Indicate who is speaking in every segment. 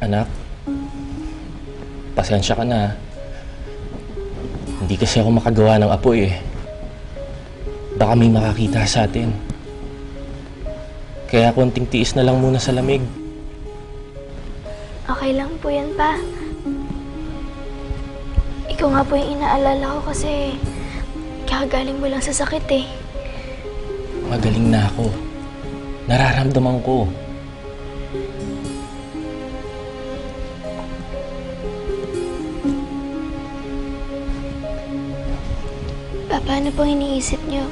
Speaker 1: Anak, pasensya ka na. Hindi kasi ako makagawa ng apoy eh. Baka may makakita sa atin. Kaya konting tiis na lang muna sa lamig.
Speaker 2: Okay lang po yan, pa. Ikaw nga po yung inaalala ko kasi kakagaling mo lang sa sakit eh.
Speaker 1: Magaling na ako. Nararamdaman ko.
Speaker 2: Pa, paano pong iniisip niyo?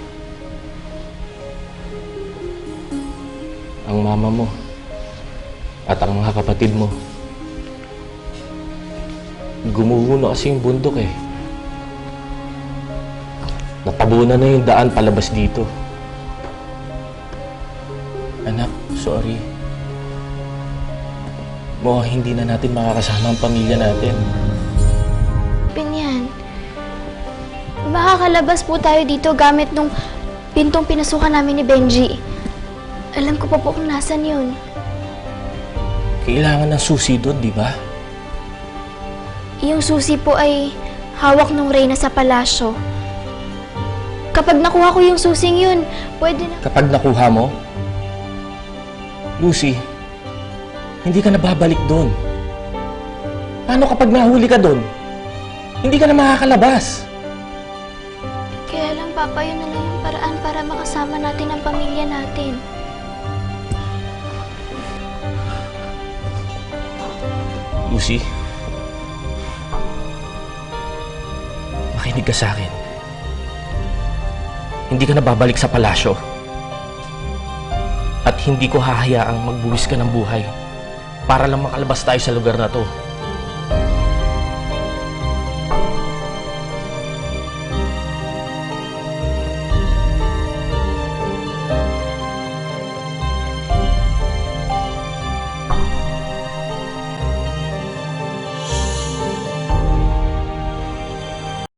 Speaker 1: Ang mama mo. At ang mga kapatid mo. Gumuho na kasi yung bundok eh. Natabunan na yung daan palabas dito. Anak, sorry. Mo, hindi na natin makakasama ang pamilya natin.
Speaker 2: Makakalabas po tayo dito gamit nung pintong pinasukan namin ni Benji. Alam ko pa po kung nasan yun.
Speaker 1: Kailangan ng susi doon, di ba?
Speaker 2: Yung susi po ay hawak ng reyna sa palasyo. Kapag nakuha ko yung susing yun, pwede na...
Speaker 1: Kapag nakuha mo, Lucy, hindi ka na babalik doon. Paano kapag nahuli ka doon? Hindi ka na makakalabas.
Speaker 2: Kaya lang, Papa, yun na lang yung paraan para makasama natin ang pamilya natin.
Speaker 1: Lucy, makinig ka sa akin. Hindi ka na babalik sa palasyo. At hindi ko hahayaang magbuwis ka ng buhay para lang makalabas tayo sa lugar na to.